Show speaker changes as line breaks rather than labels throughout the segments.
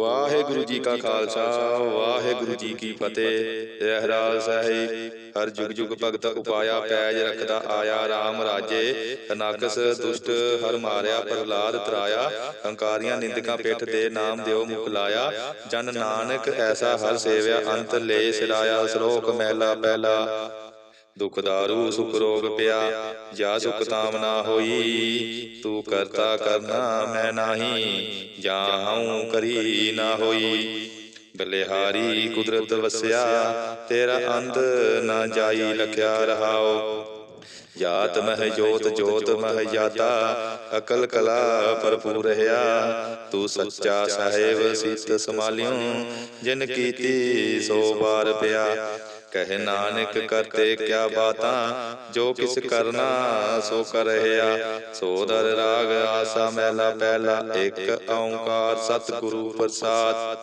ਵਾਹਿਗੁਰੂ ਜੀ ਕਾ ਖਾਲਸਾ, ਵਾਹਿਗੁਰੂ ਜੀ ਕੀ ਫਤਿਹ। ਰਹਿਰਾਸ ਸਾਹਿਬ, ਹਰ ਜੁਗ ਜੁਗ ਭਗਤ ਉਪਾਇਆ ਪੈਜ ਰੱਖਦਾ ਆਇਆ RAM ਰਾਜੇ, ਅਨਾਕਸ ਦੁਸ਼ਟ, ਹਰ ਮਾਰਿਆ, ਪ੍ਰਹਲਾਦ ਤਰਾਇਆ, ਹੰਕਾਰੀਆਂ ਨਿੰਦਕਾਂ ਪਿੱਠ ਦੇ ਨਾਮ ਦਿਓ ਮੁਕਲਾਇਆ ਜਨ ਨਾਨਕ ਐਸਾ ਹਰ ਸੇਵਿਆ, ਅੰਤ ਲੈ ਸਿਰਾਇਆ ਸ਼ਲੋਕ ਮਹਿਲਾ ਪਹਿਲਾ। ਦੁਖ ਦਾਰੂ ਸੁਖ ਰੋਗ ਪਿਆ, ਜਾ ਸੁਖ ਤਾਮ ਨਾ ਹੋਈ। ਤੂੰ ਕਰਤਾ ਕਰਨਾ ਮੈਂ ਨਾਹੀ, ਜਾਂ ਹਉ ਕਰੀ ਨਾ ਹੋਈ। ਬਲਿਹਾਰੀ ਕੁਦਰਤ ਵਸਿਆ, ਤੇਰਾ ਅੰਤ ਨਾ ਜਾਈ ਲਖਿਆ ਰਹਾਓ ਜਾਤ ਮਹਿ ਜੋਤ ਜੋਤ ਮਹਿ ਜਾਤਾ, ਅਕਲ ਕਲਾ ਭਰਪੂਰ ਰਹਾ ਤੂੰ ਸੱਚਾ ਸਾਹਿਬ, ਸਿੱਤ ਸਮਾਲਿਓ ਜਿਨ ਕੀਤੀ ਸੋ ਬਾਰ ਪਿਆ। ਕਹਿ ਨਾਨਕ ਕਰਤੇ ਕਿਆ ਬਾਤਾਂ? ਜੋ ਕਿਸ ਕਰਨਾ ਸੋ ਕਰ ਰਹਾ ਸੋ ਦਰ ਰਾਗ ਆਸਾ ਮਹਿਲਾ ਪਹਿਲਾ। ਇੱਕ ਓੰਕਾਰ ਸਤਿਗੁਰੂ ਪ੍ਰਸਾਦ।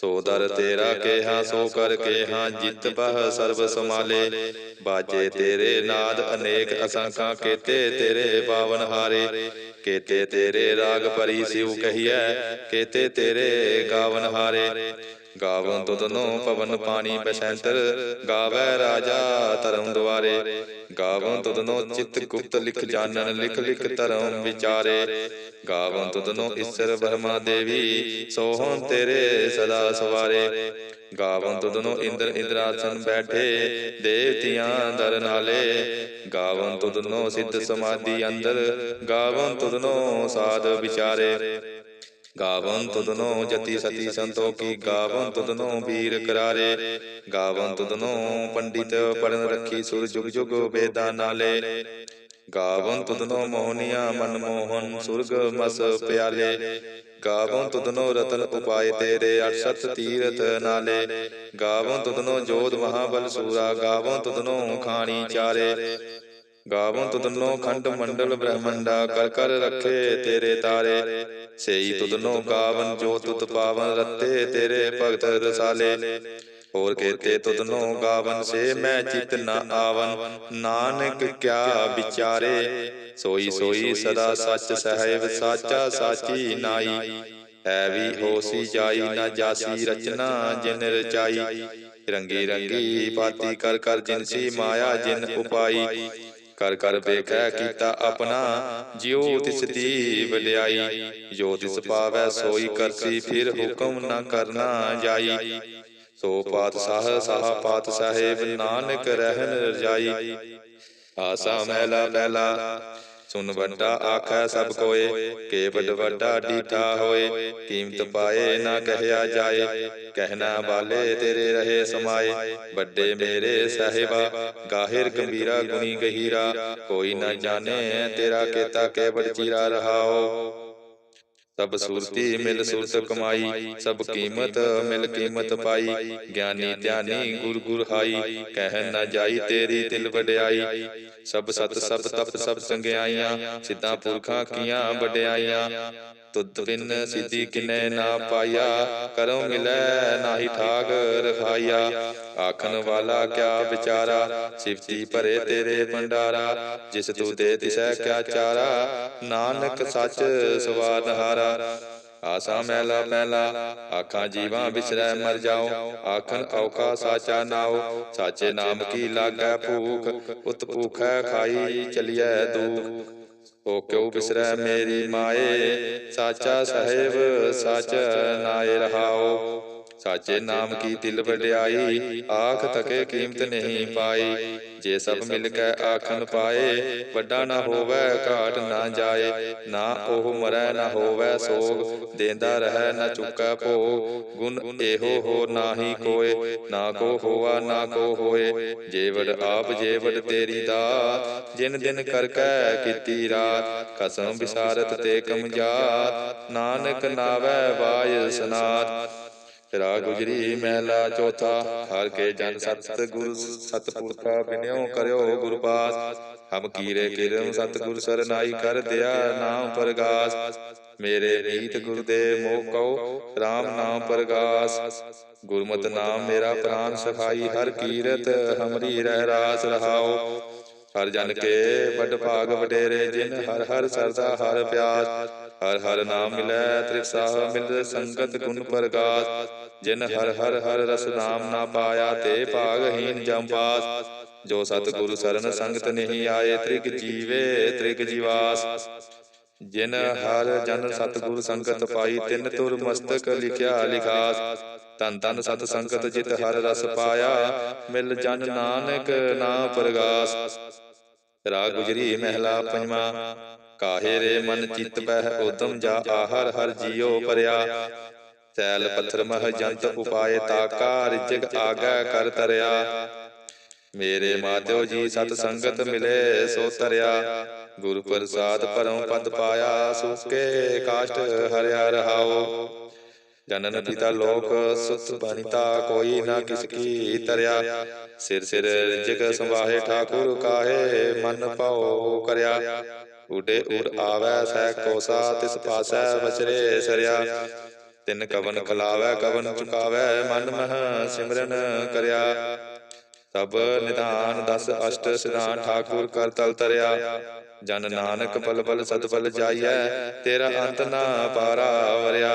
ਸੋ ਦਰ ਤੇਰਾ ਕੇਹਾ ਸੋ ਕਰ ਕੇਹਾ ਜਿਤ ਬਹ ਸਰਬ ਸਮਾਲੇ ਬਾਜੇ ਤੇਰੇ ਨਾਦ ਅਨੇਕ ਅਸੰਖਾਂ ਕੇਤੇ ਤੇਰੇ ਪਾਵਨ ਹਾਰੇ। ਕੇਤੇ ਤੇਰੇ ਰਾਗ ਪਰੀ ਸਿਉ ਕਹੀਐ। ਕੇਤੇ ਤੇਰੇ ਗਾਵਨ ਹਾਰੇ। ਗਾਵਨ ਤੁਧਨੋ ਪਵਨ ਪਾਣੀ ਬਸੰਤਰ, ਗਾਵੈ ਰਾਜਾ ਧਰਮ ਦੁਆਰੇ। ਗਾਵਨ ਤੁਧਨੋ ਚਿਤ ਗੁਪਤ ਲਿਖ ਜਾਣਨ, ਲਿਖ ਲਿਖ ਧਰਮ ਵਿਚਾਰੇ। ਗਾਵਨ ਤੁਧਨੋ ਈਸ਼ਰ ਬ੍ਰਹਮਾ ਦੇਵੀ, ਸੋਹਣ ਤੇਰੇ ਸਦਾ ਸਵਾਰੇ। ਗਾਵਨ ਤੁਧਨੋ ਇੰਦਰ ਇੰਦਰਾਸਨ ਬੈਠੇ, ਦੇਵਤਿਆਂ ਦਰ ਨਾਲੇ। ਗਾਵਨ ਤੁਧਨੋ ਸਿੱਧ ਸਮਾਧੀ ਅੰਦਰ, ਗਾਵਨ ਤੁਧਨੋ ਸਾਧ ਵਿਚਾਰੇ। ਗਾਵਨ ਤੁਧਨੋ ਜਤੀ ਸਤੀ ਸੰਤੋਖੀ ਗਾਵਨ ਤੁਧਨੋ ਵੀਰ ਕਰਾਰੇ। ਗਾਵਨ ਤੁਧਨੋ ਪੰਡਿਤ ਪੜਨ ਰੱਖੀ ਸੁਰ ਜੁਗ ਜੁਗ ਵੇਦਾਂ ਨਾਲੇ। ਗਾਵਨ ਤੁਧਨੋ ਮੋਹਨੀਆ ਮਨ ਮੋਹਨ ਸੁਰਗ ਮਸ ਪਿਆਲੇ ਗਾਵਨ ਤੁਧਨੋ ਰਤਨ ਉਪਾਏ ਤੇਰੇ ਅਰਸ਼ਤ ਤੀਰਥ ਨਾਲੇ। ਗਾਵਨ ਤੁਧਨੋ ਜੋਧ ਮਹਾਬਲ ਸੂਰਾ ਗਾਵਨ ਤੁਧਨੋ ਖਾਣੀ ਚਾਰੇ। ਗਾਵਨ ਤੁਧਨੋ ਖੰਡ ਮੰਡਲ ਬ੍ਰਹਮੰਡਾ, ਕਰ ਕਰ ਰੱਖੇ ਤੇਰੇ ਤਾਰੇ। ਸੇਈ ਤੁਧਨੋ ਗਾਵਨ ਜੋ ਤੁਤ ਪਾਵਨ ਰੱਤੇ ਤੇਰੇ ਭਗਤ ਰਸਾਲੇ। ਹੋਰ ਕੇਤੇ ਤੁਧਨੋ ਗਾਵਨ ਸੇ ਮੈਂ ਚਿਤ ਨ ਆਵਨ। ਨਾਨਕ ਕਿਆ ਵਿਚਾਰੇ। ਸੋਈ ਸੋਈ ਸਦਾ ਸੱਚ ਸਹਿਬ ਸਾਚਾ ਸਾਚੀ ਨਾਈ। ਹੈ ਵੀ ਹੋਸੀ ਜਾਈ ਨਾ ਜਾਸੀ ਰਚਨਾ ਜਿਨ ਰਚਾਈ। ਰੰਗੀ ਰੰਗੀ ਪਾਤੀ ਕਰ ਕਰ ਜਿਨਸੀ ਮਾਇਆ ਜਿਨ ਉਪਾਈ। ਕਰ ਕਰ ਵੇਖੈ ਕੀਤਾ ਆਪਣਾ ਜਿਉ ਤਿਸ ਦੀ ਵਡਿਆਈ ਜੋ ਤਿਸ ਪਾਵੈ ਸੋਈ ਕਰਸੀ ਫਿਰ ਹੁਕਮ ਨਾ ਕਰਨਾ ਜਾਈ। ਸੋ ਪਾਤਸ਼ਾਹ ਸਾਹ ਪਾਤ ਸਾਹਿਬ ਨਾਨਕ ਰਹਿਨ ਰਜਾਈ ਆਸਾ ਮਹਿਲਾ ਪਹਿਲਾ ਸੁਨ ਵੱਡਾ ਆਖੈ ਸਭ ਕੋਏ ਕੇ ਵੱਡ ਡੀਠਾ ਹੋਏ ਕੀਮਤ ਪਾਏ ਨਾ ਕਹਿਆ ਜਾਏ ਕਹਿਣਾ ਵਾਲੇ ਤੇਰੇ ਰਹੇ ਸਮਾਏ ਵੱਡੇ ਮੇਰੇ ਸਾਹਿਬਾ ਗਾਹਿਰ ਗੰਭੀਰਾ ਗੁਣੀ ਗਹੀਰਾ ਕੋਈ ਨਾ ਜਾਣੇ ਤੇਰਾ ਕੀਤਾ ਕੇ ਬੜ ਚੀਰਾ ਰਹਾਓ ਸਭ ਸੁਰਤੀ ਮਿਲ ਸੁਰਤ ਕਮਾਈ ਸਭ ਕੀਮਤ ਮਿਲ ਕੀਮਤ ਪਾਈ। ਗਿਆਨੀ ਧਿਆਨੀ ਗੁਰ ਗੁਰ ਹਾਈ ਕਹਿ ਨਾ ਜਾਈ ਤੇਰੀ ਦਿਲ ਵਡਿਆਈ। ਸਭ ਸਤ ਸਭ ਤਪ ਸਭ ਸੰਗਿਆਈਆਂ ਸਿੱਧਾ ਪੁਰਖਾਂ ਕੀਆਂ ਵਡਿਆਈਆਂ। ਤੁਧ ਬਿਨ ਸਿੱਧੀ ਕਿਨੈ ਨਾ ਪਾਇਆ ਕਰੋ ਮਿਲੈ ਨਾਹੀ ਠਾਗ ਰਖਾਇਆ ਆਖਣ ਵਾਲਾ ਕਿਆ ਵਿਚਾਰਾ? ਸਿਫਤੀ ਭਰੇ ਤੇਰੇ ਭੰਡਾਰਾ। ਜਿਸ ਤੂੰ ਦੇ ਤਿਸੈ ਕਿਆ ਚਾਰਾ? ਨਾਨਕ ਸੱਚ ਸਵਾਦਹਾਰਾ ਆਸਾ ਮੈਲਾ ਪਹਿਲਾ ਆਖਾਂ ਜੀਵਾਂ ਵਿਸਰੈ ਮਰ ਜਾਓ ਆਖਣ ਔਖਾ ਸਾਚਾ ਨਾਉ। ਸਾਚੇ ਨਾਮ ਕੀ ਲਾਗੈ ਭੂਖ? ਉਤ ਭੂਖੈ ਖਾਈ ਚਲਿਐ ਦੁਖ। ਓ ਕਿਉ ਬਿਸਰੈ ਮੇਰੀ ਮਾਏ ਸਾਚਾ ਸਾਹਿਬ ਸਚ ਨਾਏ ਰਹਾਓ। ਸਾਚੇ ਨਾਮ ਕੀ ਦਿਲ ਵਡਿਆਈ? ਆਖ ਤਕੇ ਕੀਮਤ ਨਹੀਂ ਪਾਈ। ਜੇ ਸਭ ਮਿਲ ਕੇ ਆਖਣ ਪਾਏ ਵੱਡਾ ਨਾ ਹੋਵੇ ਘਾਟ ਨਾ ਜਾਏ। ਨਾ ਉਹ ਮਰੈ ਨਾ ਹੋਵੇ ਸੋਗ। ਦੇਂਦਾ ਰਹਿ ਨਾ ਚੁੱਕੈ ਭੋਗ। ਗੁਣ ਇਹੋ ਹੋ ਨਾਹੀ ਕੋਏ। ਨਾ ਕੋ ਹੋਆ ਨਾ ਕੋ ਹੋਏ। ਜੇ ਵਡ ਆਪ ਜੇ ਵਡ ਤੇਰੀ ਦਾਤ। ਜਿਨ ਦਿਨ ਕਰ ਕੈ ਕੀਤੀ ਰਾਤ। ਕਸਮ ਵਿਸਾਰਤ ਤੇ ਕਮਜਾਤ ਨਾਨਕ ਨਾਵੈ ਬਾਜ ਸਨਾਤ ਰਾ ਗੁਜਰੀ ਮਹਿਲਾ ਚੌਥਾ, ਹਰ ਕੇ ਜਨ ਸਤ ਗੁਰ ਸਤਪੁਰਖਾ ਬਿਨਿਓ ਕਰਿਓ ਗੁਰ ਪਾਸ। ਹਮ ਕੀਰੇ ਕਿਰਮ ਸਤਗੁਰ ਸਰਨਾਈ ਕਰ ਦਿਆ ਨਾਮ ਪ੍ਰਗਾਸ। ਮੇਰੇ ਨੀਤ ਗੁਰ ਦੇ ਮੋਹ ਕਉ RAM ਨਾਮ ਪ੍ਰਗਾਸ। ਗੁਰਮਤਿ ਨਾਮ ਮੇਰਾ ਪ੍ਰਾਨ ਸਖਾਈ, ਹਰ ਕੀਰਤ ਹਮਰੀ ਰਹਿ ਰਾਸ ਰਹਾਓ ਹਰ ਜਨ ਕੇ ਵੱਡ ਭਾਗ ਵਡੇਰੇ ਜਿਨ ਹਰ ਹਰ ਸਰਦਾ ਹਰ ਪਿਆਸ। ਹਰ ਹਰ ਨਾਮ ਮਿਲੈ ਤ੍ਰਿਕਸਾਹ ਮਿਲ ਸੰਗਤ ਗੁਣ ਪ੍ਰਗਾਸ। ਜਿਨ ਹਰ ਹਰ ਹਰ ਰਸ ਨਾਮ ਨਾ ਪਾਇਆ ਤੇ ਭਾਗਹੀਨ ਜੰਪਾਸ। ਜੋ ਸਤ ਗੁਰੂ ਸਰਨ ਸੰਗਤ ਨਹੀਂ ਆਏ ਤ੍ਰਿਗ ਜੀਵੇ ਤ੍ਰਿਗ ਜੀਵਾਸ। ਜਿਨ ਹਰ ਜਨ ਸਤਿਗੁਰ ਸੰਗਤ ਪਾਈ ਤਿੰਨ ਤੁਰ ਮਸਤਕ ਲਿਖਿਆ ਲਿਖਾਸ। ਤਨ ਤਨ ਸਤ ਸੰਗਤ ਜਿਤ ਹਰ ਰਸ ਪਾਇਆ। ਮਿਲ ਜਨ ਨਾਨਕ ਨਾਮ ਪ੍ਰਗਾਸ। ਰਾਗ ਗੁਜਰੀ ਮਹਿਲਾ ਪੰਜਵਾ। ਕਾਹੇ ਰੇ ਮਨ ਚਿਤ ਬਹਿ ਉਦਮ ਜਾ ਆਹਰ ਹਰ ਜੀਉ ਪਰਿਆ। ਸੈਲ ਪੱਥਰ ਮਹ ਜੰਤ ਉਪਾਏ ਤਾਕਾ ਰਿਜਗ ਆਗੈ ਕਰ ਤਰਿਆ। ਮੇਰੇ ਮਾਤਿਓ ਜੀ ਸਤ ਸੰਗਤ ਮਿਲੇ ਸੋ ਤਰਿਆ। ਗੁਰ ਪ੍ਰਸਾਦ ਪਰਮ ਪਦ ਪਾਇਆ ਸੁਕੇ ਕਾਸ਼ਟ ਹਰਿਆ ਰਹਾਓ। ਜਨਨ ਪਿਤਾ ਲੋਕ ਸੁਤ ਬਨਿਤਾ ਕੋਈ ਨਾ ਕਿਸ ਕੀ ਤਰਿਆ। ਸਿਰ ਸਿਰ ਜਿਗ ਸੰਵਾਹੇ ਠਾਕੁਰ ਕਾਹੇ ਮਨ ਪਾਉ ਕਰਿਆ। ਉਡੇ ਉੜ ਆਵੈ ਸਹਿ ਕੋਸਾ ਤਿਸ ਪਾਸੈ ਵਚਰੇ ਸਰਿਆ। ਤਿਨ ਕਵਨ ਖਲਾਵੈ ਕਵਨ ਚੁਕਾਵੈ ਮਨ ਮਹ ਸਿਮਰਨ ਕਰਿਆ। ਤਬ ਨਿਧਾਨ ਦਸ ਅਸ਼ਟ ਸਿਧਾਨ ਠਾਕੁਰ ਕਰ ਤਲ ਤਰਿਆ। ਜਨ ਨਾਨਕ ਬਲ ਬਲ ਸਤ ਬਲ ਜਾਈਐ ਤੇਰਾ ਅੰਤ ਨਾ ਪਾਰਾ ਵਰਿਆ।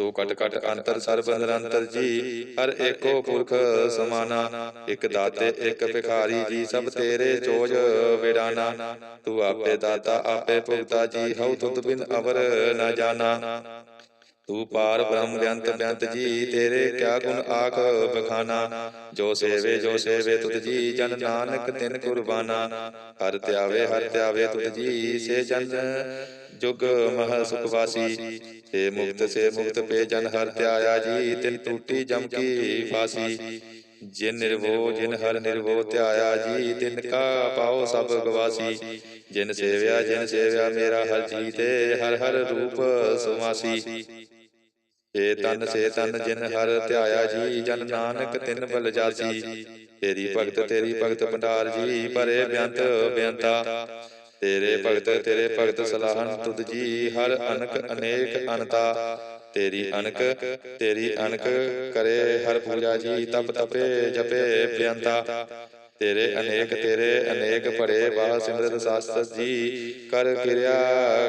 ਤੂੰ ਕਟ ਕਟ ਅੰਤਰ ਸਰਬ ਨਿਰੰਤਰ ਜੀ ਹਰ ਏਕੋ ਪੁਰਖ ਸਮਾਨਾ ਇੱਕ ਦਾਤੇ ਇੱਕ ਭਿਖਾਰੀ ਜੀ ਸਭ ਤੇਰੇ ਚੋਜ ਵਿਡਾਨਾ ਤੂੰ ਆਪੇ ਦਾਤਾ ਆਪੇ ਭੁਗਤਾ ਜੀ ਹਉ ਤੁਧ ਬਿਨ ਅਵਰ ਨਾ ਜਾਣਾ। ਤੂੰ ਪਾਰ ਬ੍ਰਹਮ ਬਿਅੰਤ ਬਿਅੰਤ ਜੀ ਤੇਰੇ ਕਿਆ ਗੁਣ ਆਖ ਬਖਾਨਾ। ਜੋ ਸੇਵੇ ਜੋ ਸੇਵੇ ਤੁਧ ਜੀ ਜਨ ਨਾਨਕ ਤਿਨ ਕੁਰਬਾਨਾ। ਹਰ ਧਿਆਵੇ ਹਰ ਧਿਆਵੇ ਤੁਧ ਜੀ ਸੇ ਜਨ ਜੁਗ ਮਹ ਸੁਖਵਾਸੀ ਮੁਕਤ ਸੇ ਮੁਕਤ ਪੇ ਜਨ ਹਰ ਧਿਆਇਆ ਜੀ, ਤਿਨ ਟੂਟੀ ਜਮ ਕੀ ਫਾਸੀ। ਜਿਨ ਨਿਰਵੋ, ਜਿਨ ਹਰ ਨਿਰਭਉ ਧਿਆਇਆ ਜੀ, ਤਿਨ ਕਾ ਪਾਓ ਸਭ ਗਵਾਸੀ। ਜਿਨ ਸੇਵਿਆ ਜਿਨ ਸੇਵਿਆ ਮੇਰਾ ਹਰ ਜੀ ਤੇ ਹਰ ਹਰ ਰੂਪ ਸੁਮਾਸੀ ਏ ਤਨ ਸੇ ਤਨ ਜਿਨ ਹਰ ਧਿਆਇਆ ਜੀ, ਜਨ ਨਾਨਕ ਤਿਨ ਬਲ ਜਾਸੀ। ਤੇਰੀ ਭਗਤ ਤੇਰੀ ਭਗਤ ਭੰਡਾਰ ਜੀ, ਪਰੇ ਬਿਆੰਤ ਬਿਆੰਤਾ। ਤੇਰੇ ਭਗਤ ਤੇਰੇ ਭਗਤ ਸਲਾਹਨ ਤੁਧ ਜੀ ਹਰ ਅਨਕ ਅਨੇਕ ਅਨਤਾ। ਤੇਰੀ ਅਨਕ ਤੇਰੀ ਅਨਕ ਕਰੇ ਹਰ ਪੂਜਾ ਜੀ ਤਪ ਤਪੇ ਜਪੇ ਬਿਆੰਤਾ ਤੇਰੇ ਅਨੇਕ ਤੇਰੇ ਅਨੇਕ ਪੜੇ ਬਾਹ ਸਿਮਰਤ ਸਾਸਤ ਜੀ ਕਰ ਕਿਰਿਆ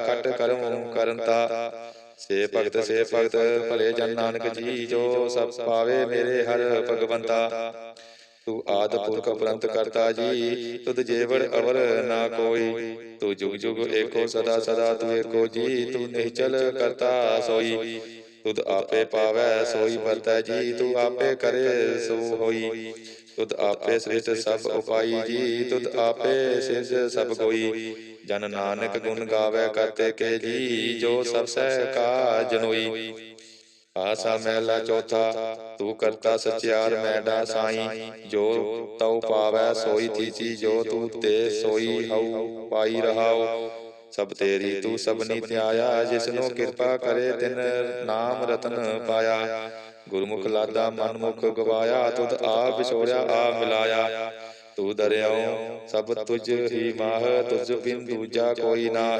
ਖਟ ਕਰਮ ਕਰੰਤਾ ਸੇ ਭਗਤ ਸੇ ਭਗਤ ਭਲੇ ਜਨ ਨਾਨਕ ਜੀ ਜੋ ਸਭ ਪਾਵੇ ਮੇਰੇ ਹਰ ਭਗਵੰਤਾ। ਤੂੰ ਆਦ ਪੁਰਖ ਅਪਰੰਤ ਕਰਤਾ ਜੀ, ਤੁਧ ਜੇਵੜ ਅਵਰ ਨਾ ਕੋਈ, ਤੂੰ ਜੁਗ ਜੁਗ ਏਕੋ ਸਦਾ ਸਦਾ ਤੂੰ ਏਕੋ ਜੀ, ਤੂੰ ਨਿਹਚਲ ਕਰਤਾ ਸੋਈ। ਤੁਧ ਆਪੇ ਪਾਵੈ, ਸੋਈ ਵਰਤੈ ਜੀ, ਤੂੰ ਆਪੇ ਕਰੇ ਸੋ ਹੋਈ। ਤੁਧ ਆਪੇ ਸ੍ਰਿਸ਼ਟ ਸਭ ਉਪਾਈ ਜੀ, ਤੁਧ ਆਪੇ ਸਿਰਜ ਸਭ ਕੋਈ। ਜਨ ਨਾਨਕ ਗੁਣ ਗਾਵੇ ਕਰਤੇ ਕੇ ਜੀ, ਜੋ ਸਭ ਸਹਿ ਕਾ ਜਨੋਈ ਆਸਾ ਮਹਿਲਾ ਚੌਥਾ, ਤੂੰ ਕਰਤਾ ਸਚਿਆਰ ਮੈਡਾ ਸਾਈ। ਜੋ ਤਉ ਪਾਵੈ, ਸੋਈ ਥੀਚੀ ਜੋ ਤੂੰ ਤੇ ਸੋਈ ਹਉ, ਪਾਈ ਰਹਾਉ। ਸਭ ਤੇਰੀ ਤੂੰ ਸਭਨੀ ਧਿਆਇਆ, ਜਿਸਨੂੰ ਕਿਰਪਾ ਕਰੇ ਤਿਨ ਨਾਮ ਰਤਨ ਪਾਇਆ। ਗੁਰਮੁਖ ਲਾਦਾ ਮਨਮੁਖ ਗਵਾਇਆ, ਤੁਧ ਆਪ ਵਿਛੋੜਿਆ ਆ ਮਿਲਾਇਆ। ਤੂੰ ਦਰਿਆਉ, ਸਭ ਤੁਝ ਹੀ ਮਾਹ, ਤੁਝ ਬਿਨ ਦੂਜਾ ਕੋਈ ਨਾਹ।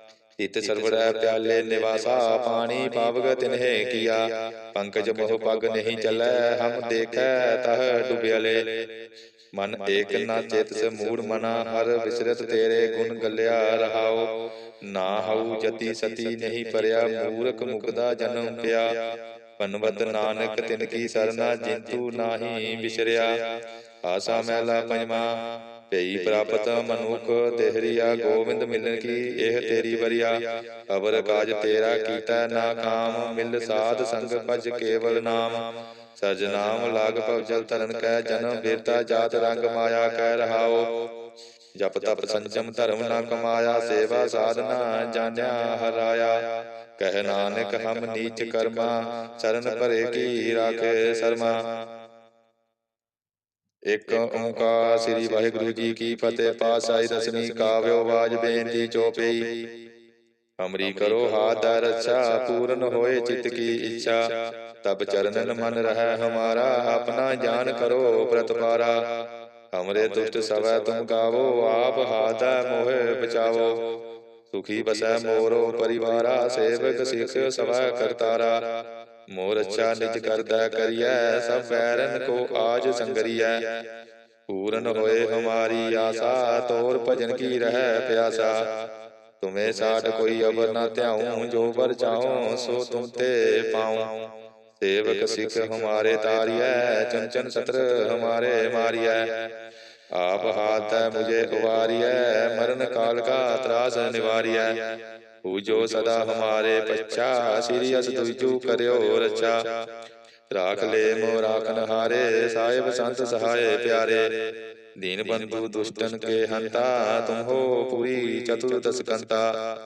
ਤਿਤ ਸਰਵੜੈ ਪਿਆਲੇ ਨਿਵਾਸਾ ਪਾਣੀ ਪਾਵਗ ਤਿਨਹਿ ਕੀਆ। ਪੰਕਜ ਬਹੁ ਪਗ ਨਹੀਂ ਚੱਲੈ ਹਮ ਦੇਖੈ ਤਹ ਡੁਬਿਆਲੇ। ਮਨ ਏਕ ਨਾ ਚੇਤ ਸੇ ਮੂੜ ਮਨਾ ਹਰ ਵਿਸਰਤ ਤੇਰੇ ਗੁਣ ਗੱਲਿਆ ਰਹਾਉ ਨਾ ਹਉ ਜਤੀ ਸਤੀ ਨਹੀਂ ਪਰਿਆ ਮੂਰਖ ਮੁਕਦਾ ਜਨਮ ਪਿਆ। ਪਨਵਤ ਨਾਨਕ ਤਿਨ ਕੀ ਸਰਨਾ ਜਿੰਤੂ ਨਾਹੀ ਵਿਸਰਿਆ। ਆਸਾ ਮਹਿਲਾ ਪੰਜਵਾ। ਭਈ ਪ੍ਰਾਪਤ ਮਨੁਖ ਦੇਹਰੀਆ ਗੋਬਿੰਦ ਮਿਲਨ ਕੀ? ਇਹ ਤੇਰੀ ਵਰਿਆ। ਅਵਰ ਕਾਜ ਤੇਰਾ ਕੀਤਾ ਨਾ ਕਾਮ ਮਿਲ ਸਾਧ ਸੰਗ ਭਜ ਕੇਵਲ ਨਾਮ। ਸਰਜ ਨਾਮ ਲਾਗ ਭਵ ਜਲ ਤਰਨ ਕੈ ਜਨਮ ਬੀਰਤਾ ਜਾਤ ਰੰਗ ਮਾਇਆ ਕਹਿ ਰਹਾਓ। ਜਪ ਤਪ ਸੰਜਮ ਧਰਮ ਨਾ ਕਮਾਇਆ ਸੇਵਾ ਸਾਧਨਾ ਜਾਣਿਆ ਹਰਾਇਆ। ਕਹਿ ਨਾਨਕ ਹਮ ਨੀਚ ਕਰਮਾ ਚਰਨ ਭਰੇ ਕੀ ਰਾਖੇ ਸਰਮਾ। ਇੱਕ ਓੰਕਾਰ ਸ੍ਰੀ ਵਾਹਿਗੁਰੂ ਜੀ ਕੀ ਫਤਿਹ ਪਾਸਾਈ ਦਸਵੀਂ ਕਾਵਿਓ ਬਾਜ ਬੇਨਤੀ ਚੋਪਈ। ਹਮਰੀ ਕਰੋ ਹਾਥ ਦਾ ਰੱਛਾ ਪੂਰਨ ਹੋਏ ਚਿਤ ਕੀ ਇੱਛਾ। ਤਬ ਚਰਨਨ ਮਨ ਰਹਿ ਹਮਾਰਾ ਆਪਣਾ ਜਾਨ ਕਰੋ ਪ੍ਰਤਪਾਰਾ। ਹਮਰੇ ਦੁਸ਼ਟ ਸਵੈ ਤੁਮ ਗਾਵੋ ਆਪ ਹਾਥ ਮੋਹਿ ਬਚਾਵੋ। ਸੁਖੀ ਬਸੈ ਮੋਰੋ ਪਰਿਵਾਰਾ ਸੇਵਕ ਸਿਖ ਸਵੈ ਕਰਤਾਰਾ। ਮੋਰ ਅੱਛਾ ਨਿਜ ਕਰਦਾ ਕਰੀਐ ਸਭ ਬੈਰਨ ਕੋ ਆਜ ਸੰਗਰੀਐ। ਪੂਰਨ ਹੋਏ ਹਮਾਰੀ ਆਸਾ ਤੋਰ ਭਜਨ ਕੀ ਰਹਿ ਪਿਆਸਾ। ਤੁਮੇ ਸਾਡ ਕੋਈ ਅਵਰ ਨਾ ਧਿਆਉ ਜੋ ਵਰ ਚਾਹੋ ਸੋ ਤੁਮ ਤੇ ਪਾਉ। ਸੇਵਕ ਸਿਖ ਹਮਾਰੇ ਤਾਰੀਐ ਚੰਚਨ ਸਤਰ ਹਮਾਰੇ ਮਾਰੀਐ। ਆਪ ਹਾਥ ਹੈ ਮੁਝੇ ਉਵਾਰੀਐ ਮਰਨ ਕਾਲ ਕਾ ਤਰਾਸ ਨਿਵਾਰੀਐ ਪੂਜੋ ਸਦਾ ਹਮਾਰੇ ਪਛਾ ਸ੍ਰੀ ਅਸ ਤੁਜੂ ਕਰਿਓ ਰਚਾ ਰਾਖ ਲੈ ਮੋ ਰਾਖਨ ਹਾਰੇ ਸਾਹਿਬ ਸੰਤ ਸਹਾਏ ਪਿਆਰੇ ਦੀਨ ਬੰਧੂ ਦੁਸ਼ਟਨ ਕੇ ਹੰਤਾ ਤੁਮ ਹੋ ਪੂਰੀ ਚਤੁਰਦਸ ਕੰਤਾ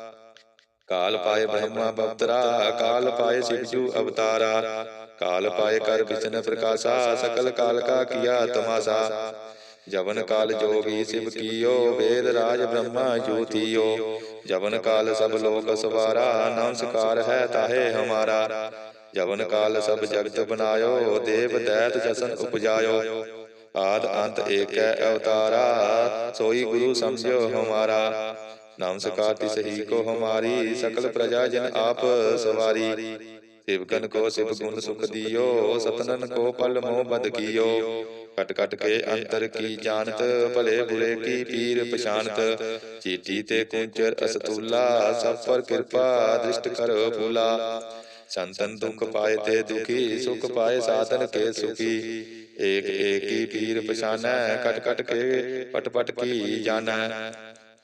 ਕਾਲ ਪਾਏ ਬ੍ਰਹਮਾ ਬਵਤਰਾ ਕਾਲ ਪਾਏ ਸਿਵਜੂ ਅਵਤਾਰਾ ਕਾਲ ਪਾਏ ਕਰ ਵਿਸ਼ਨ ਪ੍ਰਕਾਸ਼ਾ ਸਕਲ ਕਾਲ ਕਾ ਕੀਆ ਤਮਾਸਾ ਜਵਨ ਕਾਲ ਜੋਗੀ ਸਿਵ ਕੀਓ ਵੇਦ ਰਾਜ ਬ੍ਰਹਮਾ ਜੋਤੀਓ ਜਵਨ ਕਾਲ ਸਭ ਲੋਕ ਸਵਾਰਾ, ਨਮਸਕਾਰ ਹੈ ਤਾਹੇ ਹਮਾਰਾ। ਜਵਨ ਕਾਲ ਸਭ ਜਗਤ ਬਨਾਇਓ, ਦੇਵ ਦੈਤ ਜਸਨ ਉਪਜਾਇਓ। ਆਦ ਅੰਤ ਏਕੈ ਅਵਤਾਰਾ, ਸੋਈ ਗੁਰੂ ਸਮਝਿਓ ਹਮਾਰਾ। ਨਮਸਕਾਰ ਤਿਸ ਹੀ ਕੋ ਹਮਾਰੀ, ਸਕਲ ਪ੍ਰਜਾ ਜਨ ਆਪ ਸਵਾਰੀ। ਸਿਵਕਨ ਕੋ ਸਿਵ ਗੁਣ ਸੁਖ ਦਿਓ, ਸਤਨਨ ਕੋ ਪਲ ਮੋਹ ਬਦ ਕੀਓ। ਕਟ ਕਟ ਕੇ ਅੰਤਰ ਕੀ ਜਾਣਤ ਭਲੇ ਬੁਰੇ ਕੀ ਪੀਰ ਪਛਾਨਤ ਚੀਟੀ ਤੇ ਕੁੰਚਰ ਅਸਤੂਲਾ ਸਭ ਪਰ ਕਿਰਪਾ ਦ੍ਰਿਸ਼ਟ ਕਰ ਫੂਲਾ ਸੰਤਨ ਦੁਖ ਪਾਏ ਤੇ ਦੁਖੀ ਸੁਖ ਪਾਏ ਸਾਧਨ ਕੇ ਸੁਖੀ। ਏਕ ਏਕੀ ਪੀਰ ਪਛਾਨੈ ਕਟ ਕਟ ਕੇ ਪਟ ਪਟ ਕੀ ਜਾਣੈ।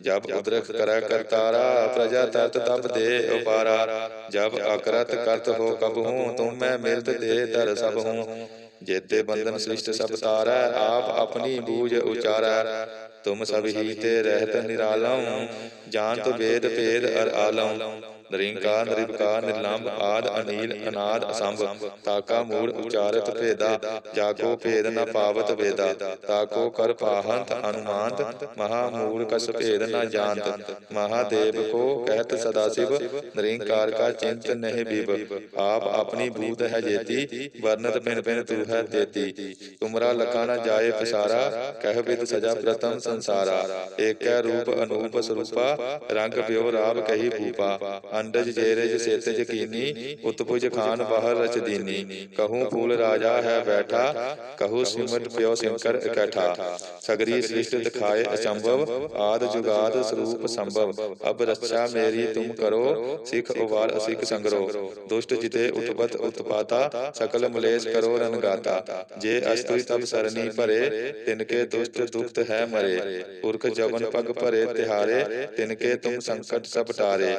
ਜਬ ਉਦਰਖ ਕਰੈ ਕਰਤਾਰਾ ਪ੍ਰਜਾ ਤਰਤ ਤਬ ਦੇ ਉਪਾਰਾ। ਜਬ ਅਕਰਤ ਕਰਤ ਹੋ ਕਬ ਹੂੰ ਤੁਮ ਮੈਂ ਮਿਲਤ ਦੇ ਦਰ ਸਭ ਹੂੰ। ਜੇਤੇ ਬੰਧਨ ਸ੍ਰਿਸ਼ਟ ਸਭ ਤਾਰੈ, ਆਪ ਆਪਣੀ ਬੂਝ ਉਚਾਰੈ। ਤੁਮ ਸਭ ਹੀ ਤੇ ਰਹਿਤ ਨਿਰਾਲਮ ਜਾਣਤ ਵੇਦ ਭੇਦ ਅਰ ਆਲਮ। ਨਰਿੰਕਾਰ ਨਿਰਭਕਾਰ ਨਿਰਲੰਭ ਆਦ ਅਨੀਲ ਅਨਾਦ ਅਸੰਭ। ਤਾਕਾ ਮੂੜ ਉਚਾਰਤ ਭੇਦਾ। ਜਾਕੋ ਭੇਦ ਨ ਪਾਵਤ ਵੇਦਾ ਤਾਕੋ ਕਰ ਪਾਹੰਤ ਅਨੁਮਾਨਤ ਮਹਾ ਮੂੜ ਕਸ ਭੇਦ ਨ ਜਾਣਤ। ਮਹਾਦੇਵ ਕੋ ਕਹਿਤ ਸਦਾ ਸਿਵ। ਨਰਿੰਕਾਰ ਕਾ ਚਿੰਤ ਨਹਿ ਬਿਬ ਆਪ ਆਪਣੀ ਬੂਤ ਹੈ ਜੇਤੀ। ਵਰਨਤ ਪਿਨ ਪਿਨ ਤੂ ਹੈ ਤੇਤੀ ਤੁਮਰਾ ਲਖਾ ਨ ਜਾਏ ਪਸਾਰਾ। ਕਹਿ ਬਿਦ ਸਜਾ ਪ੍ਰਤਮ ਸੰਸਾਰਾ। ਏਕੈ ਰੂਪ ਅਨੂਪ ਸਰੂਪਾ ਰੰਗ ਪਿਓ ਰਾਵ ਕਹੀ ਭੂਪਾ ਅੰਡਜ ਜੇਰਜ ਸੇਤਜ ਕੀਨੀ ਉਤਪੁਜ ਖਾਨ ਬਾਹਰ ਰਚਦੀਨੀ ਕਹੂੰ ਫੂਲ ਰਾਜਾ ਹੈ ਬੈਠਾ, ਕਹੂੰ ਸਿਮਟ ਪਿਓ ਸਿੰਕਰ ਇਕੱਠਾ। ਸਗਰੀ ਸ੍ਰਿਸ਼ਟ ਦਿਖਾਏ ਅਚੰਭਵ, ਆਦ ਜੁਗਾਦ ਸਰੂਪ ਸੰਭਵ। ਅਬ ਰੱਛਾ ਮੇਰੀ ਤੁਮ ਕਰੋ, ਸਿਖ ਉਵਾਰ ਅਸਿਖ ਸੰਗਰੋ। ਦੁਸ਼ਟ ਜਿਤੇ ਉਤਪਤ ਉਤਪਾਤਾ, ਸਕਲ ਮਲੇਸ਼ ਕਰੋ ਰਨਗਾਤਾ ਜੇ ਅਸਤੁਈ ਤਬ ਸਰਨੀ ਭਰੇ, ਤਿਨਕੇ ਦੁਸ਼ਟ ਦੁਖਤ ਹੈ ਮਰੇ। ਪੁਰਖ ਜਵਨ ਪਗ ਭਰੇ ਤਿਹਾਰੇ, ਤਿਨਕੇ ਤੁਮ ਸੰਕਟ ਸਭ ਟਾਰੇ।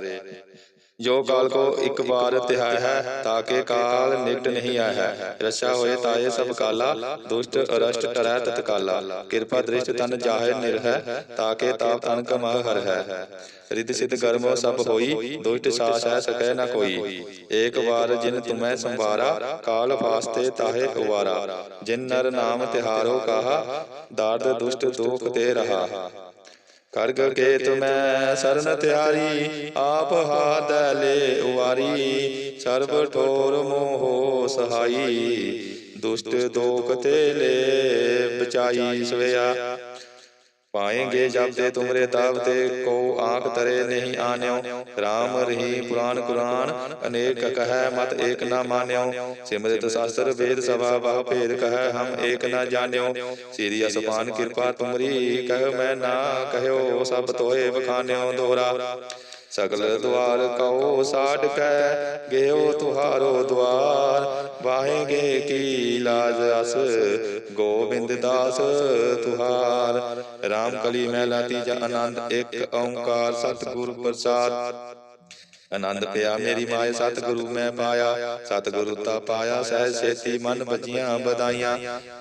ਜੋ ਕਾਲ ਕੋ ਇੱਕ ਵਾਰ ਤਿਹਾਇ ਹੈ ਤਾਕੇ ਕਾਲ ਨਿਕਟ ਨਹੀਂ ਆਇਆ ਹੈ। ਰਛਾ ਹੋਏ ਤਾਏ ਸਭ ਕਾਲਾ ਦੁਸ਼ਟ ਅਰਸ਼ਟ ਟਰੈ ਤਤਕਾਲਾ ਕਿਰਪਾ ਦ੍ਰਿਸ਼ਟ ਤਨ ਜਾਹੇ ਨਿਰਹੈ ਤਾਕੇ ਤਾਪ ਤਨ ਕਮਾ ਹਰ ਹੈ ਰਿਦ ਸਿਧ ਗਰਮੋ ਸਭ ਹੋਈ ਦੁਸ਼ਟ ਸਾਸ ਹੈ ਸਕੈ ਨ ਕੋਈ। ਏਕ ਵਾਰ ਜਿਨ ਤੁਮੈ ਸੰਵਾਰਾ ਕਾਲ ਫਾਸਤੇ ਤਾਹੇ ਉਵਾਰਾ। ਜਿਨ ਨਰ ਨਾਮ ਤਿਹਾਰੋ ਕਹਾ ਦਾਰਦ ਦੁਸ਼ਟ ਦੋਖ ਤੇ ਰਹਾ। ਕਰਗ ਕੇ ਤੁਮੈ ਸਰਨ ਤਿਆਰੀ ਆਪ ਹਾਥ ਲੈ ਉਵਾਰੀ ਸਰਬ ਠੋਰ ਮੋਹ ਸਹਾਈ। ਦੁਸ਼ਟ ਦੋਖ ਤੇ ਲੈ ਬਚਾਈ ਸਵਿਆ ਪਾਏਂਗੇ ਜਬ ਤੇ ਤੁਮਰੇ ਤਾਬ ਤੇ ਕੋ ਆਂਖ ਤਰੇ ਨਹੀਂ ਆਨਿਓ। RAM ਰਹੀ ਪੁਰਾਨ ਕੁਰਾਨ ਅਨੇਕ ਕਹੈ ਮਤ ਏਕ ਨਾ ਮਾਨਿਓ। ਸਿਮਰਿਤ ਸ਼ਾਸਤਰ ਵੇਦ ਸਭਾ ਬਹੁ ਭੇਦ ਕਹੈ ਹਮ ਏਕ ਨਾ ਜਾਣਿਓ। ਸ੍ਰੀ ਅਸਪਾਨ ਕਿਰਪਾ ਤੁਮਰੀ ਕਹਿ ਮੈਂ ਨਾ ਕਹਿਓ ਸਭ ਤੋਏ ਬਖਾਨਿਓ ਦੋਹਰਾ ਸਗਲ ਦੁਆਰ ਕਉ ਸਾਡ ਕੈ ਗਿਓ ਤੁਹਾਰੋ ਦੁਆਰ। ਵਾਹੇਗੇ ਕੀ ਲਾਜ ਅਸ ਗੋਬਿੰਦ ਦਾਸ ਤੁਹਾਰ। ਰਾਮ ਕਲੀ ਮਹਿਲਾ ਤੀਜਾ ਆਨੰਦ ਇੱਕ ਓੰਕਾਰ ਸਤਿਗੁਰ ਪ੍ਰਸਾਦ। ਆਨੰਦ ਪਿਆ ਮੇਰੀ ਮਾਏ ਸਤਿਗੁਰੂ ਮੈਂ ਪਾਇਆ। ਸਤਿਗੁਰੂ ਤਾ ਪਾਇਆ ਸਹਿ ਸੇਤੀ ਮਨ ਬੱਜੀਆਂ ਬਦਾਈਆਂ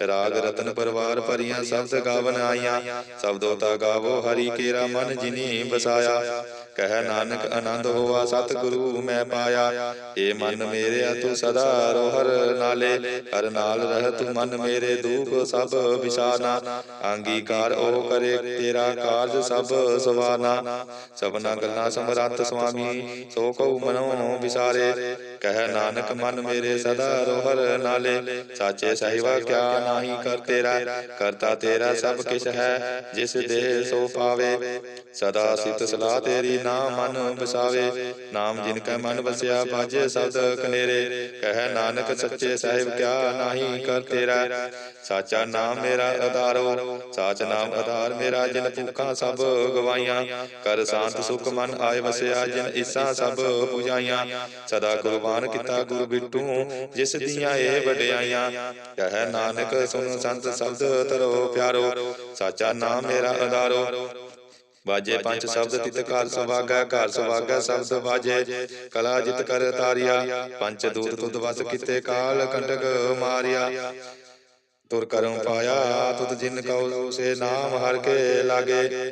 ਰਾਗ ਰਤਨ ਪਰਵਾਰ ਭਰੀਆਂ ਸ਼ਬਦ ਗਾਵਨ ਆਈਆਂ। ਸ਼ਬਦੋ ਤਾ ਗਾਵੋ ਹਰੀ ਕੇਰਾ ਮਨ ਜਿਨੀ ਬਸਾਇਆ ਕਹਿ ਨਾਨਕ ਆਨੰਦ ਹੋਵਾ ਸਤਿਗੁਰੂ ਮੈਂ ਪਾਇਆ। ਏ ਮਨ ਮੇਰਿਆ ਤੂੰ ਸਦਾ ਰੋਹਰ ਨਾਲੇ, ਹਰ ਨਾਲ ਰਹਿ ਤੂੰ ਮਨ ਮੇਰੇ ਦੂਖ ਸਭ ਵਿਸਾਨਾ ਅੰਗੀਕਾਰ ਉਹ ਕਰੇ, ਤੇਰਾ ਕਾਰਜ ਸਭ ਸਵਾਨਾ। ਸਭਨਾ ਗੱਲਾਂ ਸਮਰੱਥ ਸੁਆਮੀ, ਸੋ ਕਉ ਮਨੋ ਵਿਸਾਰੇ। ਕਹਿ ਨਾਨਕ ਮਨ ਮੇਰੇ ਸਦਾ ਰੋਹਰ ਨਾਲੇ। ਸਾਚੇ ਸਹਿਵਾ ਕਿਆ ਨਾਹੀ ਕਰ ਤੇਰਾ। ਕਰਤਾ ਤੇਰਾ ਸਭ ਕਿਛ ਹੈ। ਜਿਸ ਦੇ ਸੋ ਪਾਵੇ। ਸਦਾ ਸਿਤ ਸਲਾਹ ਤੇਰੀ ਨਾਮ ਮਨ ਵਸਾਵੇ। ਨਾਮ ਜਿਨ ਕੈ ਮਨ ਵਸਿਆ ਬਾਜੇ ਸ਼ਬਦ ਕਨੇਰੇ। ਕਹਿ ਨਾਨਕ ਸੱਚੇ ਸਾਹਿਬ ਕਿਆ ਨਾਹੀ ਕਰ ਤੇਰਾ। ਸਾਚਾ ਨਾਮ ਮੇਰਾ ਆਧਾਰੋ ਸਾਚ ਨਾਮ ਆਧਾਰ ਮੇਰਾ ਜਿਨ ਭੁੱਖਾਂ ਸਭ ਗਵਾਈਆਂ ਕਰ ਸ਼ਾਂਤ ਸੁਖ ਮਨ ਆਏ ਵਸਿਆ ਜਿਨ ਇਸਾ ਸਭ ਪੁਜਾਈਆਂ ਸਦਾ ਕੁਰਬਾਨ ਕੀਤਾ ਗੁਰ ਬਿਟੂ ਜਿਸ ਦੀਆਂ ਇਹ ਵਡਿਆਈਆਂ। ਕਹਿ ਨਾਨਕ ਸੁਨ ਸੰਤ ਸ਼ਬਦ ਤਰੋ ਪਿਆਰੋ, ਸਾਚਾ ਨਾਮ ਮੇਰਾ ਆਧਾਰੋ ਵਾਜੇ ਪੰਜ ਸ਼ਬਦ ਤਿਤ ਘਰ ਸੁਭਾਗੈ ਘਰ ਸੁਭਾਗੈ ਸ਼ਬਦ ਵਾਜੇ। ਕਲਾ ਜਿਤ ਕਰ ਤਾਰਿਆ, ਪੰਜ ਦੂਤ ਤੁਧ ਵਸ ਕੀਤੇ ਕਾਲ ਕੰਟਕ ਮਾਰਿਆ। ਤੁਰ ਕਰਮ ਪਾਇਆ, ਤੁਧ ਜਿਨ ਕਉ ਸੇ ਨਾਮ ਹਰ ਕੇ ਲਾਗੇ।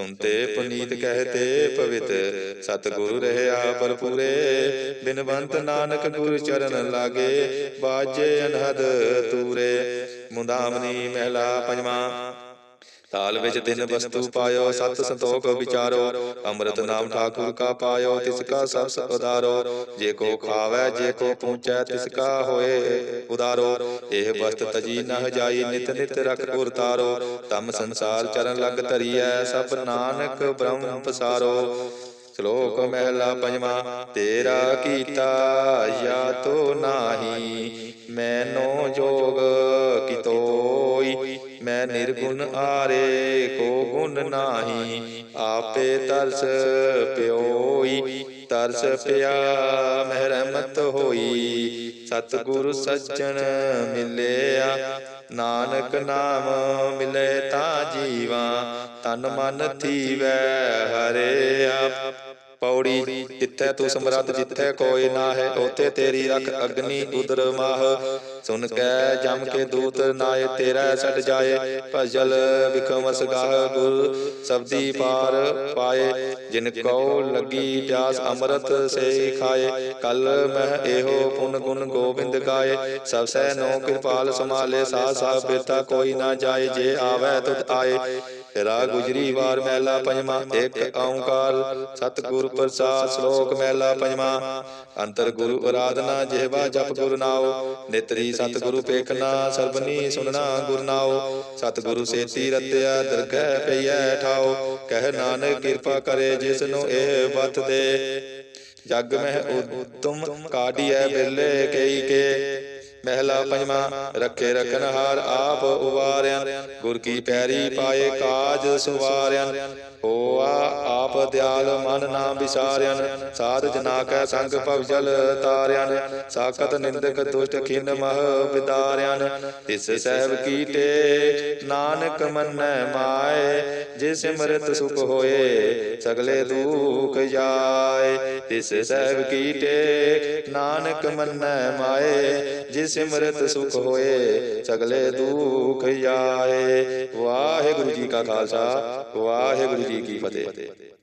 ਸੁਨਤੇ ਪੁਨੀਤ ਕਹਤੇ ਪਵਿੱਤ। ਸਤਿਗੁਰ ਰਹਿਆ ਪਰਪੂਰੇ ਬਿਨਵੰਤ ਨਾਨਕ ਗੁਰ ਚਰਨ ਲਾਗੇ। ਬਾਜੇ ਅਨਹਦ ਤੂਰੇ। ਮੁੰਦਾਮਨੀ ਮਹਿਲਾ ਪੰਜਵਾਂ। ਤਾਲ ਵਿੱਚ ਤਿੰਨ ਵਸਤੂ ਪਾਇਓ ਸਤ ਸੰਤੋਖ ਵਿਚਾਰੋ ਅੰਮ੍ਰਿਤ ਨਾਮ ਠਾਕੁਰ ਕਾ ਪਾਇਓ ਤਿਸ ਕਾ ਸਬਸ ਉਦਾਰੋ ਜੇ ਕੋ ਖਾਵੈ ਜੇ ਕੋ ਪੂੰਚੈ ਤਿਸ ਕਾ ਹੋਏ ਉਦਾਰੋ ਇਹ ਵਸਤ ਤਜੀ ਨਹ ਜਾਈ ਨਿਤ ਨਿਤ ਰਖ ਗੁਰ ਤਾਰੋ ਤਮ ਸੰਸਾਰ ਚਰਨ ਲਗ ਧਰੀਐ ਸਭ ਨਾਨਕ ਬ੍ਰਹਮ ਪਸਾਰੋ। ਸ਼ਲੋਕ ਮਹਿਲਾ ਪੰਜਵਾਂ ਤੇਰਾ ਕੀਤਾ ਯਾ ਤੋ ਨਾਹੀ ਮੈਨੋ ਜੋਗ ਕਿਤੋਈ। ਮੈਂ ਨਿਰਗੁਣ ਆਰੇ ਕੋ ਗੁਣ ਨਾਹੀ। ਆਪੇ ਤਰਸ ਪਿਓਈ ਤਰਸ ਪਿਆ ਮਹਿਰਮਤ ਹੋਈ। ਸਤਿਗੁਰ ਸੱਜਣ ਮਿਲਿਆ। ਨਾਨਕ ਨਾਮ ਮਿਲੇ ਤਾਂ ਜੀਵਾ। ਤਨ ਮਨ ਥੀਵੈ ਹਰਿਆ ਪੌੜੀ, ਜਿੱਥੈ ਤੂੰ ਸਮਰੱਥ, ਜਿੱਥੈ ਕੋਈ ਨਾ ਹੈ ਉਥੇ ਤੇਰੀ ਰਖ ਅਗਨੀ ਉਦਰ ਮਾਹ। ਸੁਨ ਕੈ, ਜਮ ਕੇ ਦੂਤ ਨਾਏ ਤੇਰਾ ਛੱਡ ਜਾਏ। ਭਜਲ ਵਿਖਮ ਸਗਾਹ ਗੁਰ, ਸਬਦੀ ਪਾਰ ਪਾਏ। ਜਿਨ ਕਉ ਲੱਗੀ ਪਿਆਸ, ਅੰਮ੍ਰਿਤ ਸੇ ਖਾਏ। ਕਲ ਮਹਿ ਇਹੋ ਪੁਨ ਗੁਣ ਗੋਬਿੰਦ ਗਾਏ। ਸਭ ਸੈ ਨੋ ਕਿਰਪਾਲ ਸਮਾਲੇ ਸਾ ਸਾ ਬੇਤਾ ਕੋਈ ਨਾ ਜਾਏ। ਜੇ ਆਵੈ ਤੁਧ ਆਏ। ਤੇਰਾ ਗੁਜਰੀ ਵਾਰ ਮਹਿਲਾ ਪੰਜਵਾਂ, ਇੱਕ ਓੰਕਾਰ, ਸਤਿਗੁਰ ਪ੍ਰਸਾਦ ਸ਼ਲੋਕ ਮਹਿਲਾ ਪੰਜਵਾਂ। ਅੰਤਰ ਗੁਰੂ ਅਰਾਧਨਾ ਜਿਹਵਾ ਜਪ ਗੁਰ ਨਾਉ, ਨਿਤਰੀ ਸਤਿਗੁਰੂ ਪੇਖਣਾ ਸਰਬਨੀ ਸੁਨਣਾ ਗੁਰ ਨਾਉ। ਸਤਿਗੁਰੂ ਸੇਤੀ ਰਤਿਆ, ਦਰਗਹਿ ਪਈਐ ਠਾਉ। ਕਹਿ ਨਾਨਕ ਕਿਰਪਾ ਕਰੇ ਜਿਸ ਨੂੰ ਇਹ ਬਤ ਦੇ। ਜਗ ਮਹਿ ਉਤਮ ਕਾਢੀਐ ਬਿਰਲੇ ਕਈ ਕੇ। ਮਹਿਲਾ ਪੰਜਵਾਂ, ਰੱਖੇ ਰਖਨ ਹਾਰ ਆਪ ਉਵਾਰਿਆ ਗੁਰ ਕੀ ਪੈਰੀ ਪਾਏ ਕਾਜ ਸੁਵਾਰਿਆ। ਹੋਆ ਆਪ ਦਿਆਲ ਮਨ ਨਾ ਵਿਸਾਰਿਆ ਸਾਧ ਜਨਾ ਕੈ ਸੰਗ ਭਵ ਜਲ ਤਾਰਿਆ ਸਾਖਤ ਨਿੰਦਕ ਦੁਸ਼ਟ ਖਿਨ ਮਹ ਵਿਦਾਰਿਆ ਇਸ ਸਹਿਬ ਕੀਟੇ ਨਾਨਕ ਮੰਨੈ ਮਾਏ, ਜੇ ਸਿਮਰਤ ਸੁਖ ਹੋਏ, ਸਗਲੇ ਦੁਖ ਜਾਏ। ਇਸ ਸਹਿਬ ਕੀਟੇ ਨਾਨਕ ਮੰਨੈ ਮਾਏ, ਜੇ ਸਿਮਰਤ ਸੁਖ ਹੋਏ, ਸਗਲੇ ਦੁਖ ਜਾਏ। ਵਾਹਿਗੁਰੂ ਜੀ ਕਾ ਖਾਲਸਾ, ਵਾਹਿਗੁਰੂ ਜੀ ਕੀ ਫਤਿਹ।